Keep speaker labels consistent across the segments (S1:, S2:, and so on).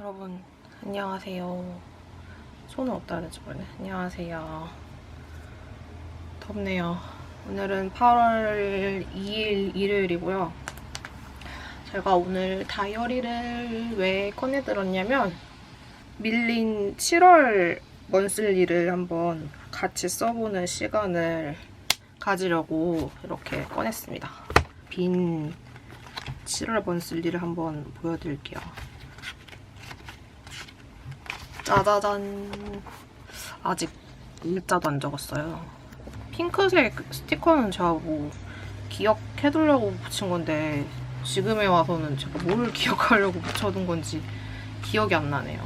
S1: 여러분 안녕하세요. 손을 어디다 될지 모르네. 안녕하세요. 덥네요. 오늘은 8월 2일 일요일이고요. 제가 오늘 다이어리를 왜 꺼내들었냐면 밀린 7월 먼슬리를 한번 같이 써보는 시간을 가지려고 이렇게 꺼냈습니다. 빈 7월 먼슬리를 한번 보여드릴게요. 짜자잔. 아직 일자도 안 적었어요. 핑크색 스티커는 제가 뭐 기억해두려고 붙인 건데 지금에 와서는 제가 뭘 기억하려고 붙여둔 건지 기억이 안 나네요.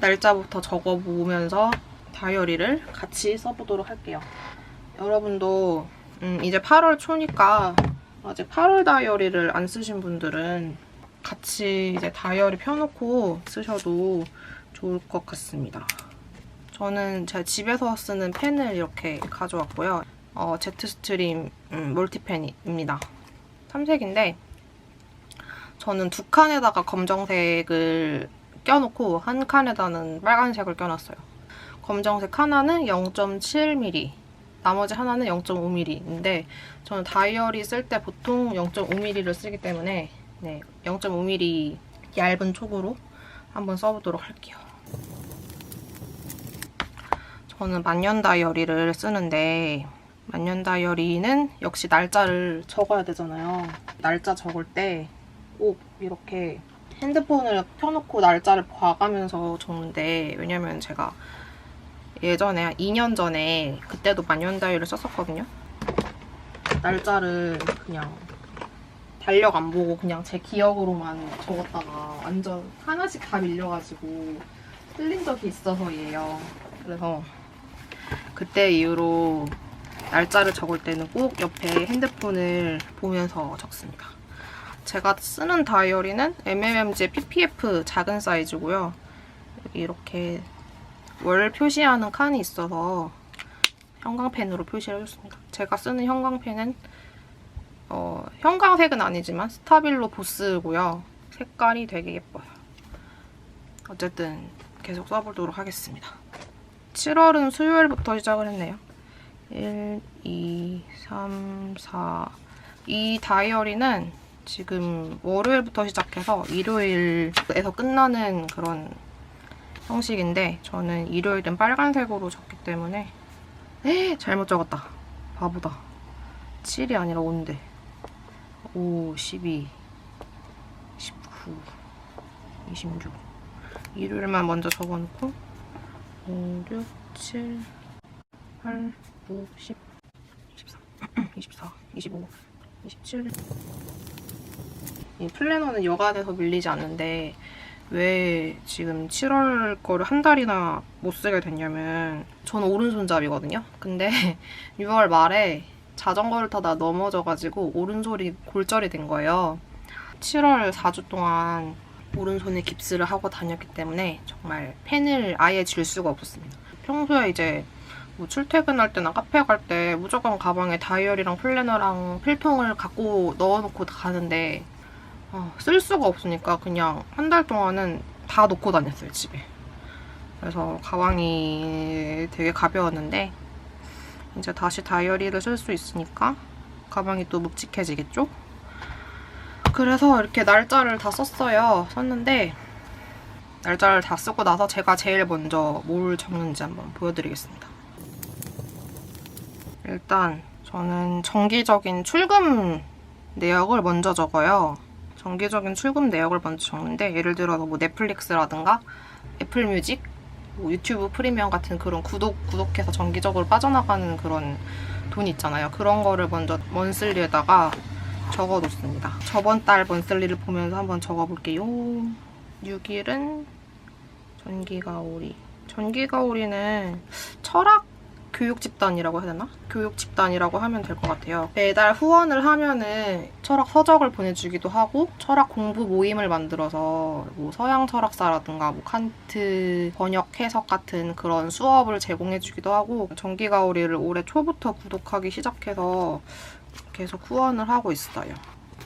S1: 날짜부터 적어보면서 다이어리를 같이 써보도록 할게요. 여러분도 음, 이제 8월 초니까 아직 8월 다이어리를 안 쓰신 분들은 같이 이제 다이어리 펴놓고 쓰셔도 좋을 것 같습니다. 저는 제 집에서 쓰는 펜을 이렇게 가져왔고요. 어, 제트스트림 음, 멀티펜입니다. 삼색인데 저는 두 칸에다가 검정색을 껴놓고 한 칸에다는 빨간색을 껴놨어요. 검정색 하나는 0.7mm, 나머지 하나는 0.5mm인데 저는 다이어리 쓸 때 보통 0.5mm를 쓰기 때문에 네, 0.5mm 얇은 촉으로 한번 써보도록 할게요. 저는 만년 다이어리를 쓰는데 만년 다이어리는 역시 날짜를 적어야 되잖아요. 날짜 적을 때 꼭 이렇게 핸드폰을 켜놓고 날짜를 봐가면서 적는데 왜냐면 제가 예전에 한 2년 전에 그때도 만년 다이어리를 썼었거든요. 날짜를 그냥 달력 안 보고 그냥 제 기억으로만 적었다가 완전 하나씩 다 밀려가지고 틀린 적이 있어서예요. 그래서 그때 이후로 날짜를 적을 때는 꼭 옆에 핸드폰을 보면서 적습니다. 제가 쓰는 다이어리는 MMMG PPF 작은 사이즈고요. 이렇게 월 표시하는 칸이 있어서 형광펜으로 표시를 해줬습니다. 제가 쓰는 형광펜은 어, 형광색은 아니지만 스타빌로 보스고요. 색깔이 되게 예뻐요. 어쨌든 계속 써보도록 하겠습니다. 7월은 수요일부터 시작을 했네요. 1, 2, 3, 4. 이 다이어리는 지금 월요일부터 시작해서 일요일에서 끝나는 그런 형식인데 저는 일요일은 빨간색으로 적기 때문에 에 잘못 적었다. 바보다. 7이 아니라 5인데. 5, 12, 19, 26. 일요일만 먼저 적어놓고 5, 6, 7, 8, 9, 10, 23, 24, 25, 27. 이 플래너는 여간에서 밀리지 않는데 왜 지금 7월 거를 한 달이나 못 쓰게 됐냐면 저는 오른손잡이거든요. 근데 6월 말에 자전거를 타다 넘어져가지고 오른손이 골절이 된 거예요. 7월 4주 동안 오른손에 깁스를 하고 다녔기 때문에 정말 펜을 아예 쥘 수가 없었습니다. 평소에 이제 뭐 출퇴근할 때나 카페 갈 때 무조건 가방에 다이어리랑 플래너랑 필통을 갖고 넣어놓고 가는데 어, 쓸 수가 없으니까 그냥 한 달 동안은 다 놓고 다녔어요 집에. 그래서 가방이 되게 가벼웠는데 이제 다시 다이어리를 쓸 수 있으니까 가방이 또 묵직해지겠죠? 그래서 이렇게 날짜를 다 썼어요. 썼는데 날짜를 다 쓰고 나서 제가 제일 먼저 뭘 적는지 한번 보여드리겠습니다. 일단 저는 정기적인 출금 내역을 먼저 적어요. 정기적인 출금 내역을 먼저 적는데 예를 들어서 뭐 넷플릭스라든가 애플 뮤직, 뭐 유튜브 프리미엄 같은 그런 구독 구독해서 정기적으로 빠져나가는 그런 돈 있잖아요. 그런 거를 먼저 먼슬리에다가 적어 놓습니다. 저번 달 먼슬리를 보면서 한번 적어 볼게요. 6일은 전기가오리. 전기가오리는 철학 교육 집단이라고 해야 되나? 교육 집단이라고 하면 될 것 같아요. 매달 후원을 하면은 철학 서적을 보내주기도 하고 철학 공부 모임을 만들어서 뭐 서양 철학사라든가 뭐 칸트 번역 해석 같은 그런 수업을 제공해주기도 하고 정기가오리를 올해 초부터 구독하기 시작해서 계속 후원을 하고 있어요.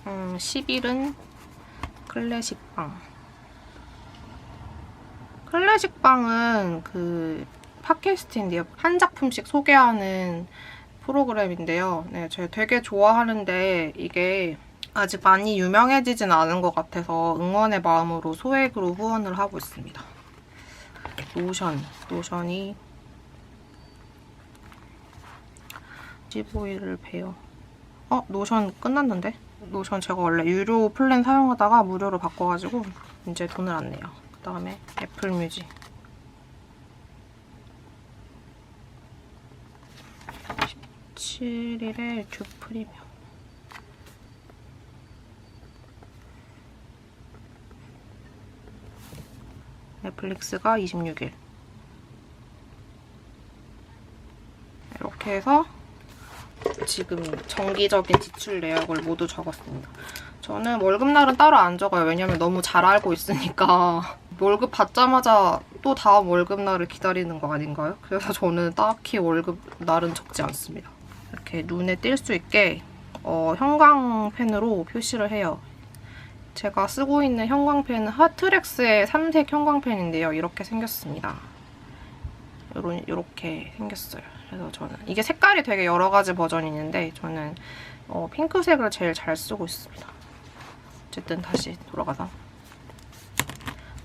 S1: 음, 10일은 클래식 빵. 클래식방은 그 팟캐스트인데요. 한 작품씩 소개하는 프로그램인데요. 네, 제가 되게 좋아하는데 이게 아직 많이 유명해지진 않은 것 같아서 응원의 마음으로 소액으로 후원을 하고 있습니다. 노션, 노션이 15일을 배요. 어? 노션 끝났는데? 노션 제가 원래 유료 플랜 사용하다가 무료로 바꿔가지고 이제 돈을 안 내요. 그 다음에 애플 뮤직. 17일에 주 프리미엄. 넷플릭스가 26일. 이렇게 해서 지금 정기적인 지출 내역을 모두 적었습니다. 저는 월급날은 따로 안 적어요. 왜냐면 너무 잘 알고 있으니까. 월급 받자마자 또 다음 월급날을 기다리는 거 아닌가요? 그래서 저는 딱히 월급날은 적지 않습니다. 이렇게 눈에 띌 수 있게 어, 형광펜으로 표시를 해요. 제가 쓰고 있는 형광펜은 하트렉스의 삼색 형광펜인데요. 이렇게 생겼습니다. 요런, 요렇게 생겼어요. 그래서 저는 이게 색깔이 되게 여러 가지 버전이 있는데 저는 어, 핑크색을 제일 잘 쓰고 있습니다. 어쨌든 다시 돌아가서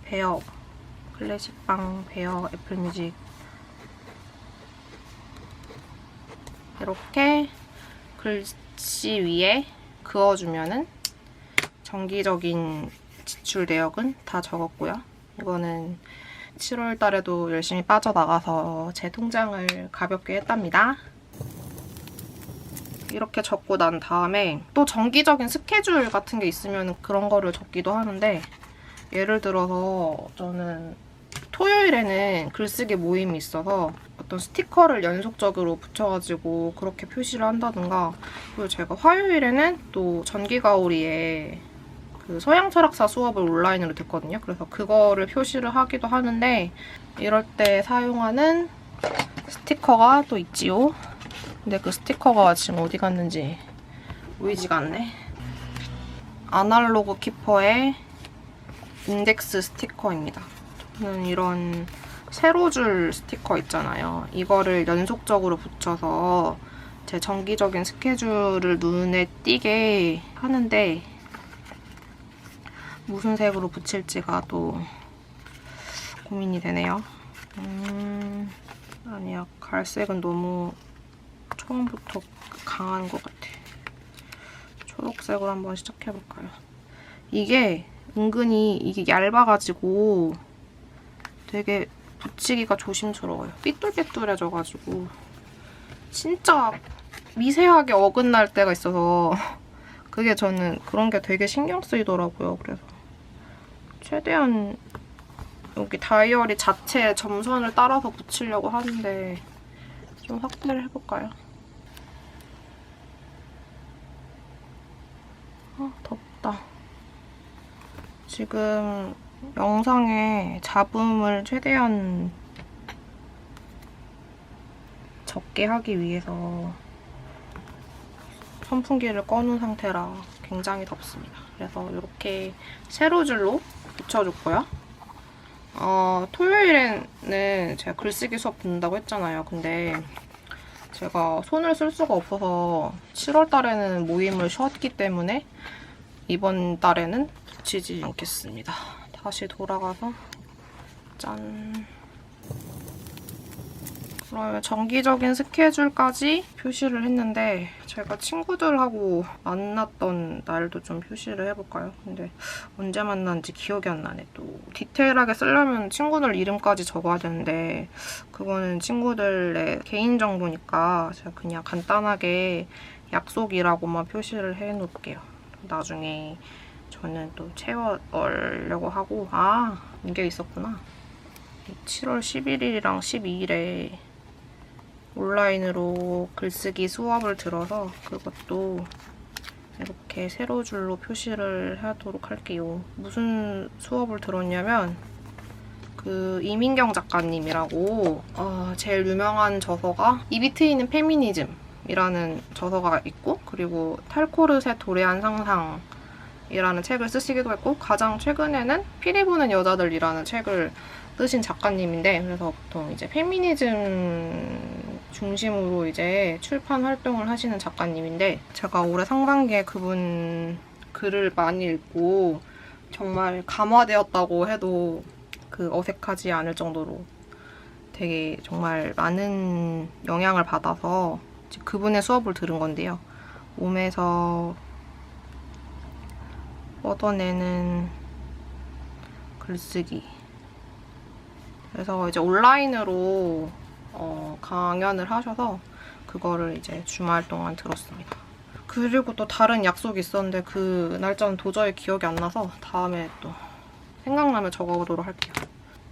S1: 베어 클래식빵 베어 애플뮤직 이렇게 글씨 위에 그어주면은 정기적인 지출 내역은 다 적었고요. 이거는 7월 달에도 열심히 빠져나가서 제 통장을 가볍게 했답니다. 이렇게 적고 난 다음에 또 정기적인 스케줄 같은 게 있으면 그런 거를 적기도 하는데 예를 들어서 저는 토요일에는 글쓰기 모임이 있어서 어떤 스티커를 연속적으로 붙여가지고 그렇게 표시를 한다든가 그리고 제가 화요일에는 또 전기가오리에 그 서양 철학사 수업을 온라인으로 듣거든요. 그래서 그거를 표시를 하기도 하는데 이럴 때 사용하는 스티커가 또 있지요. 근데 그 스티커가 지금 어디 갔는지 보이지가 않네. 아날로그 키퍼의 인덱스 스티커입니다. 저는 이런 세로줄 스티커 있잖아요. 이거를 연속적으로 붙여서 제 정기적인 스케줄을 눈에 띄게 하는데 무슨 색으로 붙일지가 또 고민이 되네요. 음, 아니야. 갈색은 너무 처음부터 강한 것 같아. 초록색으로 한번 시작해볼까요? 이게 은근히 이게 얇아가지고 되게 붙이기가 조심스러워요. 삐뚤삐뚤해져가지고 진짜 미세하게 어긋날 때가 있어서 그게 저는 그런 게 되게 신경 쓰이더라고요. 그래서 최대한 여기 다이어리 자체 점선을 따라서 붙이려고 하는데 좀 확대를 해볼까요? 아, 덥다. 지금 영상에 잡음을 최대한 적게 하기 위해서 선풍기를 꺼놓은 상태라 굉장히 덥습니다. 그래서 이렇게 세로줄로 붙여줬고요. 어, 토요일에는 제가 글쓰기 수업 듣는다고 했잖아요. 근데 제가 손을 쓸 수가 없어서 7월 달에는 모임을 쉬었기 때문에 이번 달에는 붙이지 않겠습니다. 다시 돌아가서 짠. 그러면 정기적인 스케줄까지 표시를 했는데 제가 친구들하고 만났던 날도 좀 표시를 해볼까요? 근데 언제 만났는지 기억이 안 나네 또. 디테일하게 쓰려면 친구들 이름까지 적어야 되는데 그거는 친구들의 개인정보니까 제가 그냥 간단하게 약속이라고만 표시를 해놓을게요. 나중에 저는 또 채워넣으려고 하고 아 이게 있었구나. 7월 11일이랑 12일에 온라인으로 글쓰기 수업을 들어서 그것도 이렇게 세로 줄로 표시를 하도록 할게요. 무슨 수업을 들었냐면 그 이민경 작가님이라고 어, 제일 유명한 저서가 입이 트이는 페미니즘 이라는 저서가 있고 그리고 탈코르셋 도래한 상상 이라는 책을 쓰시기도 했고 가장 최근에는 피리 부는 여자들이라는 책을 쓰신 작가님인데 그래서 보통 이제 페미니즘 중심으로 이제 출판 활동을 하시는 작가님인데 제가 올해 상반기에 그분 글을 많이 읽고 정말 감화되었다고 해도 그 어색하지 않을 정도로 되게 정말 많은 영향을 받아서 그분의 수업을 들은 건데요. 몸에서 뻗어내는 글쓰기. 그래서 이제 온라인으로 어, 강연을 하셔서 그거를 이제 주말 동안 들었습니다. 그리고 또 다른 약속이 있었는데 그 날짜는 도저히 기억이 안 나서 다음에 또 생각나면 적어보도록 할게요.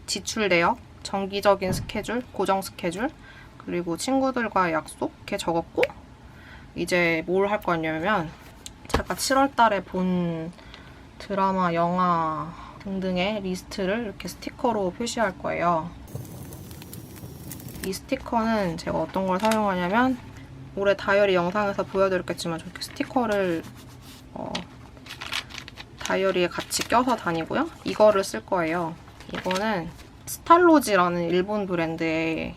S1: 지출 내역, 정기적인 스케줄, 고정 스케줄, 그리고 친구들과의 약속 이렇게 적었고 이제 뭘 할 거냐면 제가 7월 달에 본 드라마, 영화 등등의 리스트를 이렇게 스티커로 표시할 거예요. 이 스티커는 제가 어떤 걸 사용하냐면 올해 다이어리 영상에서 보여드렸겠지만 저렇게 스티커를 어, 다이어리에 같이 껴서 다니고요. 이거를 쓸 거예요. 이거는 스탈로지라는 일본 브랜드의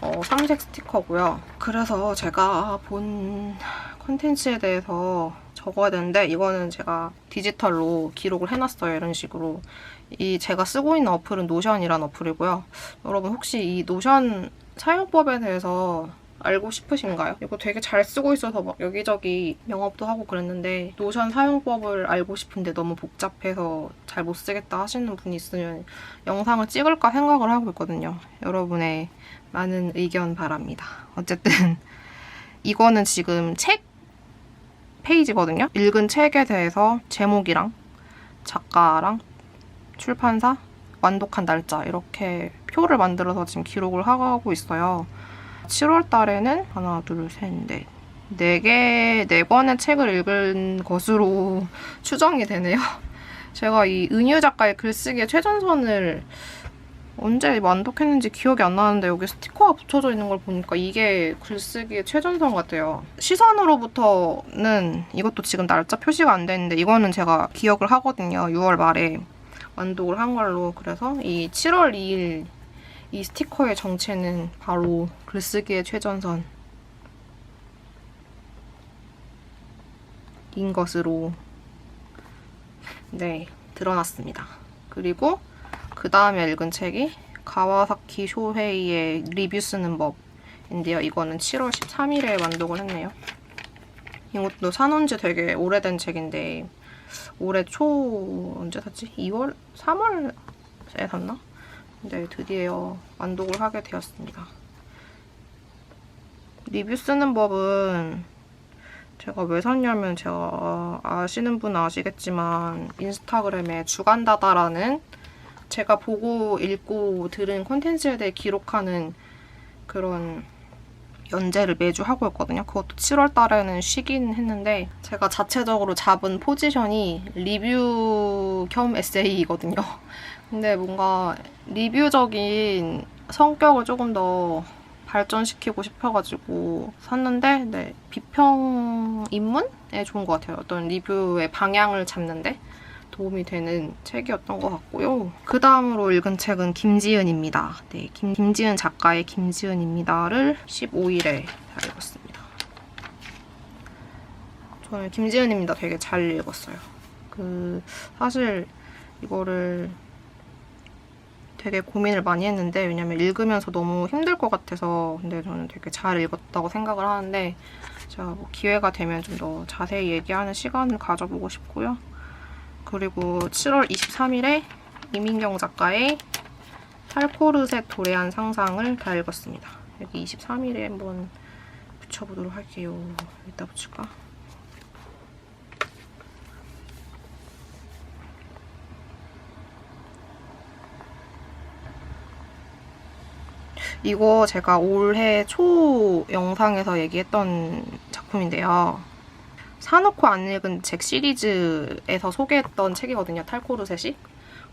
S1: 어, 삼색 스티커고요. 그래서 제가 본 컨텐츠에 대해서 적어야 되는데 이거는 제가 디지털로 기록을 해놨어요. 이런 식으로. 이 제가 쓰고 있는 어플은 노션이란 어플이고요. 여러분 혹시 이 노션 사용법에 대해서 알고 싶으신가요? 이거 되게 잘 쓰고 있어서 막 여기저기 영업도 하고 그랬는데 노션 사용법을 알고 싶은데 너무 복잡해서 잘 못 쓰겠다 하시는 분이 있으면 영상을 찍을까 생각을 하고 있거든요. 여러분의 많은 의견 바랍니다. 어쨌든 이거는 지금 책 페이지거든요. 읽은 책에 대해서 제목이랑 작가랑 출판사 완독한 날짜 이렇게 표를 만들어서 지금 기록을 하고 있어요. 7월 달에는 하나, 둘, 셋, 넷. 네 개, 네 권의 책을 읽은 것으로 추정이 되네요. 제가 이 은유 작가의 글쓰기의 최전선을 언제 완독했는지 기억이 안 나는데 여기 스티커가 붙여져 있는 걸 보니까 이게 글쓰기의 최전선 같아요. 시선으로부터는 이것도 지금 날짜 표시가 안 되는데 이거는 제가 기억을 하거든요. 6월 말에 완독을 한 걸로. 그래서 이 7월 2일 이 스티커의 정체는 바로 글쓰기의 최전선 인 것으로 네 드러났습니다. 그리고 그 다음에 읽은 책이 가와사키 쇼헤이의 리뷰 쓰는 법인데요. 이거는 7월 13일에 완독을 했네요. 이것도 사놓은 지 되게 오래된 책인데 올해 초 언제 샀지? 2월? 3월에 샀나? 근데 드디어 완독을 하게 되었습니다. 리뷰 쓰는 법은 제가 왜 샀냐면 제가 아시는 분은 아시겠지만 인스타그램에 주간다다라는 제가 보고 읽고 들은 콘텐츠에 대해 기록하는 그런 연재를 매주 하고 있거든요. 그것도 7월 달에는 쉬긴 했는데 제가 자체적으로 잡은 포지션이 리뷰 겸 에세이거든요. 근데 뭔가 리뷰적인 성격을 조금 더 발전시키고 싶어가지고 샀는데 네, 비평 입문에 좋은 것 같아요. 어떤 리뷰의 방향을 잡는데 도움이 되는 책이었던 것 같고요. 그 다음으로 읽은 책은 김지은입니다. 네, 김, 김지은 작가의 김지은입니다를 15일에 잘 읽었습니다. 저는 김지은입니다 되게 잘 읽었어요. 그 사실 이거를 되게 고민을 많이 했는데 왜냐면 읽으면서 너무 힘들 것 같아서 근데 저는 되게 잘 읽었다고 생각을 하는데 제가 뭐 기회가 되면 좀 더 자세히 얘기하는 시간을 가져보고 싶고요. 그리고 7월 23일에 이민경 작가의 탈코르셋 도래한 상상을 다 읽었습니다. 여기 23일에 한번 붙여보도록 할게요. 이따 붙일까? 이거 제가 올해 초 영상에서 얘기했던 작품인데요. 사놓고 안 읽은 책 시리즈에서 소개했던 책이거든요. 탈코르셋이.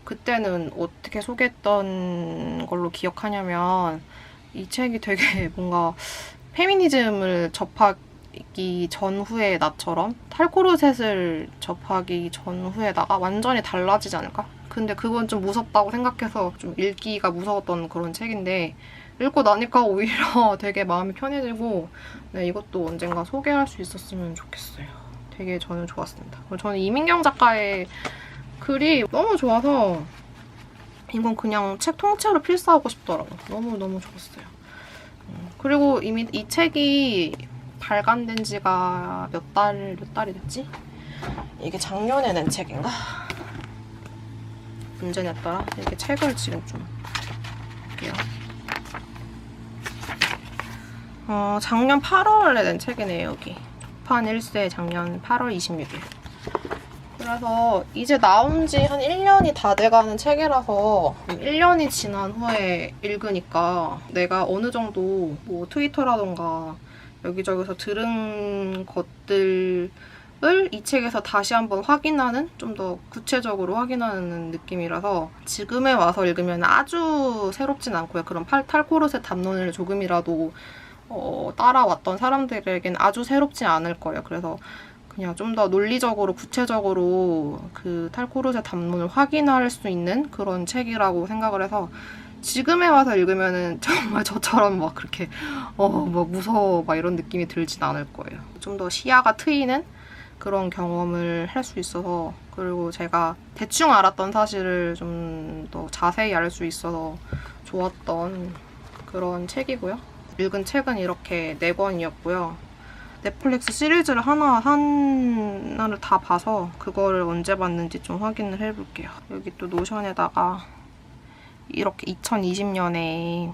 S1: 그때는 어떻게 소개했던 걸로 기억하냐면 이 책이 되게 뭔가 페미니즘을 접하 접하기 전후의 나처럼 탈코르셋을 접하기 전후에다가 완전히 달라지지 않을까? 근데 그건 좀 무섭다고 생각해서 좀 읽기가 무서웠던 그런 책인데 읽고 나니까 오히려 되게 마음이 편해지고 네, 이것도 언젠가 소개할 수 있었으면 좋겠어요. 되게 저는 좋았습니다. 저는 이민경 작가의 글이 너무 좋아서 이건 그냥 책 통째로 필사하고 싶더라고요. 너무너무 좋았어요. 음, 그리고 이미 이 책이 발간된 지가 몇 달, 몇 달이 됐지? 이게 작년에 낸 책인가? 언제 냈더라? 이렇게 책을 지금 좀 볼게요. 어, 작년 8월에 낸 책이네요, 여기. 조판 1세 작년 8월 26일. 그래서 이제 나온 지 한 1년이 다 돼가는 책이라서 1년이 지난 후에 읽으니까 내가 어느 정도 뭐 트위터라던가 여기저기서 들은 것들을 이 책에서 다시 한번 확인하는 좀 더 구체적으로 확인하는 느낌이라서 지금에 와서 읽으면 아주 새롭진 않고요. 그런 팔, 탈코르셋 담론을 조금이라도 어, 따라왔던 사람들에겐 아주 새롭지 않을 거예요. 그래서 그냥 좀 더 논리적으로 구체적으로 그 탈코르셋 담론을 확인할 수 있는 그런 책이라고 생각을 해서 지금에 와서 읽으면은 정말 저처럼 막 그렇게 어뭐 무서워 막 이런 느낌이 들진 않을 거예요. 좀 더 시야가 트이는 그런 경험을 할 수 있어서 그리고 제가 대충 알았던 사실을 좀 더 자세히 알 수 있어서 좋았던 그런 책이고요. 읽은 책은 이렇게 네 권이었고요. 넷플릭스 시리즈를 하나 하나를 다 봐서 그거를 언제 봤는지 좀 확인을 해볼게요. 여기 또 노션에다가 이렇게 2020년에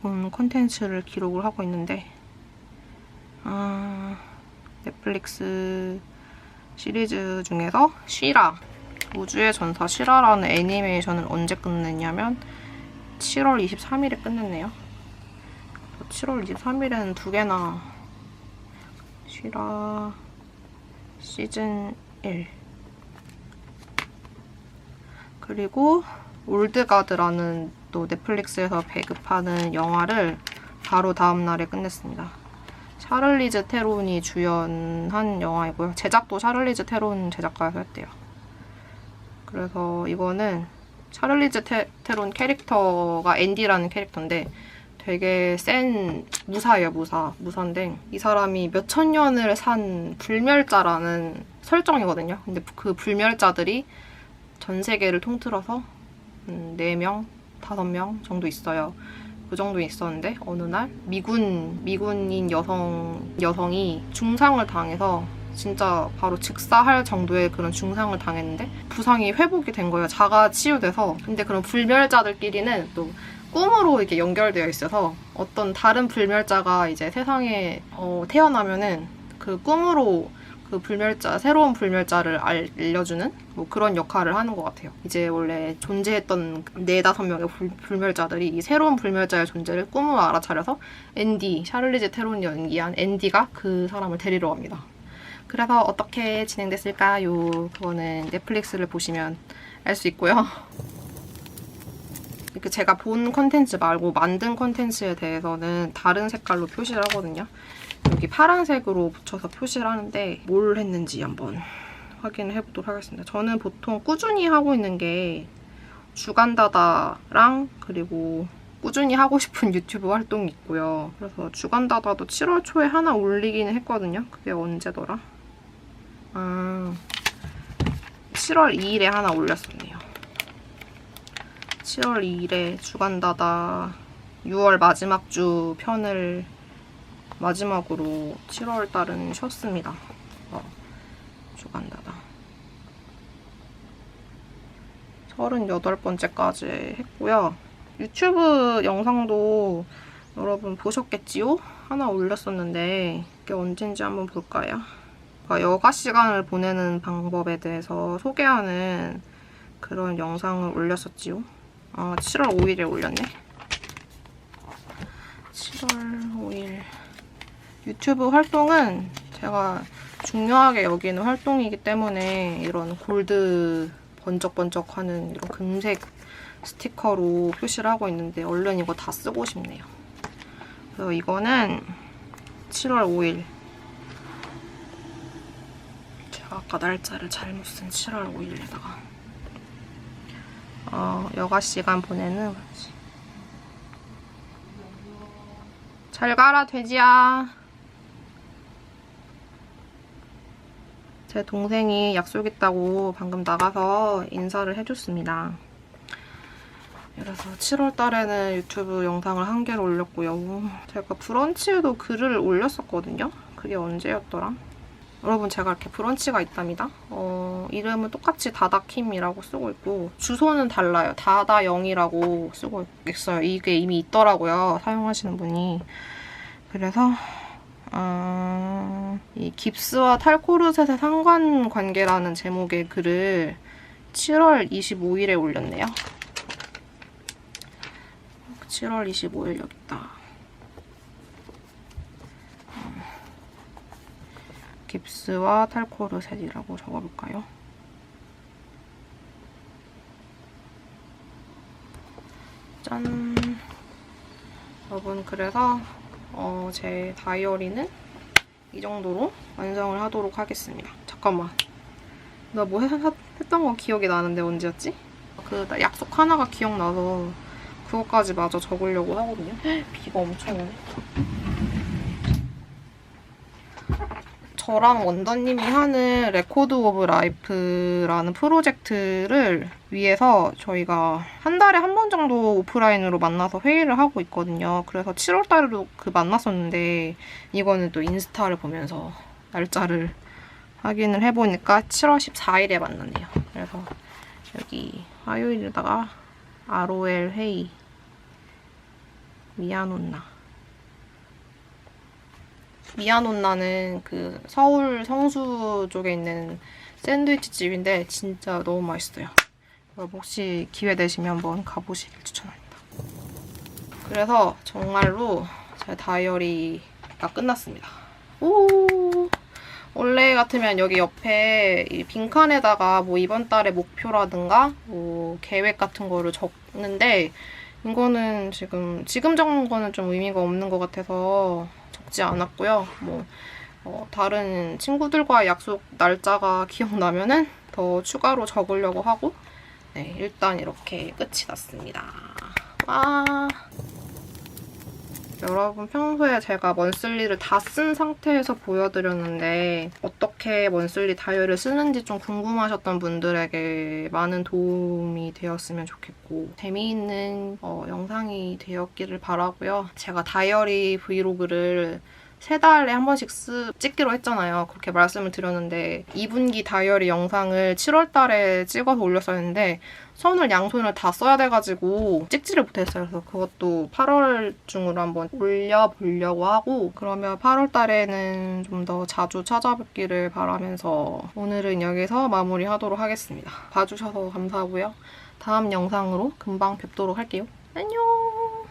S1: 본 콘텐츠를 기록을 하고 있는데 아, 넷플릭스 시리즈 중에서 쉬라 우주의 전사 쉬라라는 애니메이션을 언제 끝냈냐면 7월 23일에 끝냈네요. 7월 23일에는 두 개나 쉬라 시즌 1 그리고 올드가드라는 또 넷플릭스에서 배급하는 영화를 바로 다음 날에 끝냈습니다. 샤를리즈 테론이 주연한 영화이고요. 제작도 샤를리즈 테론 제작가가 했대요. 그래서 이거는 샤를리즈 테, 테론 캐릭터가 앤디라는 캐릭터인데 되게 센 무사예요, 무사. 무사인데 이 사람이 몇천 년을 산 불멸자라는 설정이거든요. 근데 그 불멸자들이 전 세계를 통틀어서 음, 4명, 5명 정도 있어요. 그 정도 있었는데 어느 날 미군 미군인 여성 여성이 중상을 당해서 진짜 바로 즉사할 정도의 그런 중상을 당했는데 부상이 회복이 된 거예요. 자가 치유돼서. 근데 그런 불멸자들끼리는 또 꿈으로 이렇게 연결되어 있어서 어떤 다른 불멸자가 이제 세상에 어, 태어나면은 그 꿈으로 그 불멸자 새로운 불멸자를 알려주는 뭐 그런 역할을 하는 것 같아요. 이제 원래 존재했던 네 다섯 명의 불, 불멸자들이 이 새로운 불멸자의 존재를 꿈으로 알아차려서 앤디 샤를리제 테론이 연기한 앤디가 그 사람을 데리러 갑니다. 그래서 어떻게 진행됐을까요? 그거는 넷플릭스를 보시면 알 수 있고요. 이렇게 제가 본 컨텐츠 말고 만든 컨텐츠에 대해서는 다른 색깔로 표시를 하거든요. 여기 파란색으로 붙여서 표시를 하는데 뭘 했는지 한번 확인을 해보도록 하겠습니다. 저는 보통 꾸준히 하고 있는 게 주간다다랑 그리고 꾸준히 하고 싶은 유튜브 활동이 있고요. 그래서 주간다다도 7월 초에 하나 올리기는 했거든요. 그게 언제더라? 아, 7월 2일에 하나 올렸었네요. 7월 2일에 주간다다 6월 마지막 주 편을 마지막으로 7월 달은 쉬었습니다. 어, 주간다다. 38번째까지 했고요. 유튜브 영상도 여러분 보셨겠지요? 하나 올렸었는데 이게 언젠지 한번 볼까요? 그러니까 여가 시간을 보내는 방법에 대해서 소개하는 그런 영상을 올렸었지요. 아, 7월 5일에 올렸네. 7월 5일. 유튜브 활동은 제가 중요하게 여기는 활동이기 때문에 이런 골드 번쩍번쩍하는 이런 금색 스티커로 표시를 하고 있는데 얼른 이거 다 쓰고 싶네요. 그래서 이거는 7월 5일 아까 날짜를 잘못 쓴 7월 5일에다가 어, 여가 시간 보내는 거지. 잘 가라 돼지야. 제 동생이 약속 있다고 방금 나가서 인사를 해줬습니다. 그래서 7월 달에는 유튜브 영상을 한 개를 올렸고요. 제가 브런치에도 글을 올렸었거든요. 그게 언제였더라? 여러분 제가 이렇게 브런치가 있답니다. 어, 이름은 똑같이 다다킴이라고 쓰고 있고 주소는 달라요. 다다영이라고 쓰고 있어요. 이게 이미 있더라고요. 사용하시는 분이. 그래서 어, 이 깁스와 탈코르셋의 상관관계라는 제목의 글을 7월 25일에 올렸네요. 7월 25일 여기 있다. 깁스와 탈코르셋이라고 적어볼까요? 짠! 여러분 그래서 어, 제 다이어리는 이 정도로 완성을 하도록 하겠습니다. 잠깐만. 나 뭐 했던 거 기억이 나는데 언제였지? 그 약속 하나가 기억나서 그것까지 마저 적으려고 하거든요. 비가 엄청 오네. 저랑 원더님이 하는 레코드 오브 라이프라는 프로젝트를 위해서 저희가 한 달에 한 번 정도 오프라인으로 만나서 회의를 하고 있거든요. 그래서 7월 달에도 그 만났었는데 이거는 또 인스타를 보면서 날짜를 확인을 해보니까 7월 14일에 만났네요. 그래서 여기 화요일에다가 ROL 회의 미아논나 미아논나는 그 서울 성수 쪽에 있는 샌드위치 집인데 진짜 너무 맛있어요. 여러분 혹시 기회 되시면 한번 가보시길 추천합니다. 그래서 정말로 제 다이어리가 끝났습니다. 오 원래 같으면 여기 옆에 이 빈칸에다가 뭐 이번 달의 목표라든가 뭐 계획 같은 거를 적는데 이거는 지금 지금 적는 거는 좀 의미가 없는 것 같아서 적지 않았고요. 뭐 어, 다른 친구들과 약속 날짜가 기억나면은 더 추가로 적으려고 하고 네, 일단 이렇게 끝이 났습니다. 와. 여러분 평소에 제가 먼슬리를 다 쓴 상태에서 보여드렸는데 어떻게 먼슬리 다이어리를 쓰는지 좀 궁금하셨던 분들에게 많은 도움이 되었으면 좋겠고 재미있는 어, 영상이 되었기를 바라고요. 제가 다이어리 브이로그를 세 달에 한 번씩 쓰, 찍기로 했잖아요. 그렇게 말씀을 드렸는데 2분기 다이어리 영상을 7월 달에 찍어서 올렸었는데 손을 양손을 다 써야 돼가지고 찍지를 못했어요. 그래서 그것도 8월 중으로 한번 올려보려고 하고 그러면 8월 달에는 좀 더 자주 찾아뵙기를 바라면서 오늘은 여기서 마무리하도록 하겠습니다. 봐주셔서 감사하고요. 다음 영상으로 금방 뵙도록 할게요. 안녕!